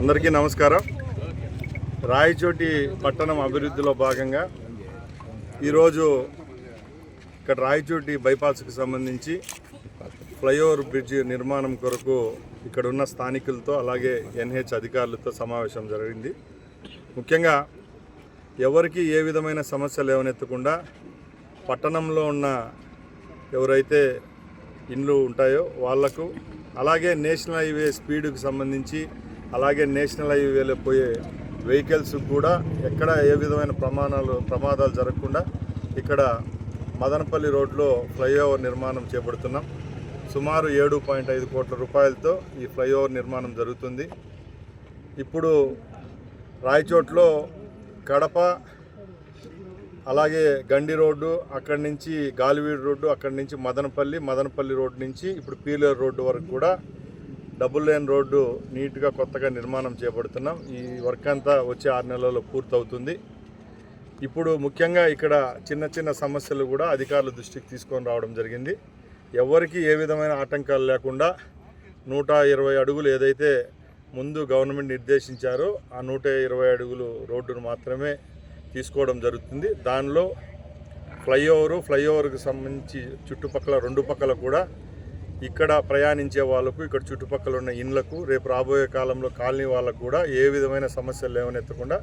అందరికీ నమస్కారం. రాయచోటి పట్టణం అభివృద్ధిలో భాగంగా ఈరోజు ఇక్కడ రాయచోటి బైపాస్కి సంబంధించి ఫ్లైఓవర్ బ్రిడ్జ్ నిర్మాణం కొరకు ఇక్కడ ఉన్న స్థానికులతో అలాగే ఎన్హెచ్ అధికారులతో సమావేశం జరిగింది. ముఖ్యంగా ఎవరికి ఏ విధమైన సమస్యలు లేవనెత్తకుండా పట్టణంలో ఉన్న ఎవరైతే ఇండ్లు ఉంటాయో వాళ్ళకు అలాగే నేషనల్ హైవే స్పీడ్కి సంబంధించి అలాగే నేషనల్ హైవేలో పోయే వెహికల్స్ కూడా ఎక్కడ ఏ విధమైన ప్రమాణాలు ప్రమాదాలు జరగకుండా ఇక్కడ మదనపల్లి రోడ్లో ఫ్లైఓవర్ నిర్మాణం చేపడుతున్నాం. సుమారు ఏడు పాయింట్ ఐదు కోట్ల రూపాయలతో ఈ ఫ్లైఓవర్ నిర్మాణం జరుగుతుంది. ఇప్పుడు రాయచోట్లో కడప అలాగే గండి రోడ్డు అక్కడి నుంచి గాలివీడు రోడ్డు అక్కడి నుంచి మదనపల్లి మదనపల్లి రోడ్డు నుంచి ఇప్పుడు పీలేరు రోడ్డు వరకు కూడా డబుల్ లేన్ రోడ్డు నీట్గా కొత్తగా నిర్మాణం చేపడుతున్నాం. ఈ వర్క్ అంతా వచ్చే ఆరు నెలల్లో పూర్తవుతుంది. ఇప్పుడు ముఖ్యంగా ఇక్కడ చిన్న చిన్న సమస్యలు కూడా అధికారుల దృష్టికి తీసుకొని రావడం జరిగింది. ఎవరికి ఏ విధమైన ఆటంకాలు లేకుండా నూట ఇరవై అడుగులు ఏదైతే ముందు గవర్నమెంట్ నిర్దేశించారో ఆ నూట ఇరవై అడుగులు రోడ్డును మాత్రమే తీసుకోవడం జరుగుతుంది. దానిలో ఫ్లైఓవరు ఫ్లైఓవర్కి సంబంధించి చుట్టుపక్కల రెండు పక్కల కూడా ఇక్కడ ప్రయాణించే వాళ్ళకు ఇక్కడ చుట్టుపక్కల ఉన్న ఇండ్లకు రేపు రాబోయే కాలంలో కాలనీ వాళ్ళకు కూడా ఏ విధమైన సమస్యలు లేవనెత్తకుండా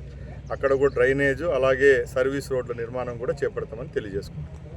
అక్కడ కూడా డ్రైనేజ్ అలాగే సర్వీస్ రోడ్ల నిర్మాణం కూడా చేపడతామని తెలియజేసుకుంటాం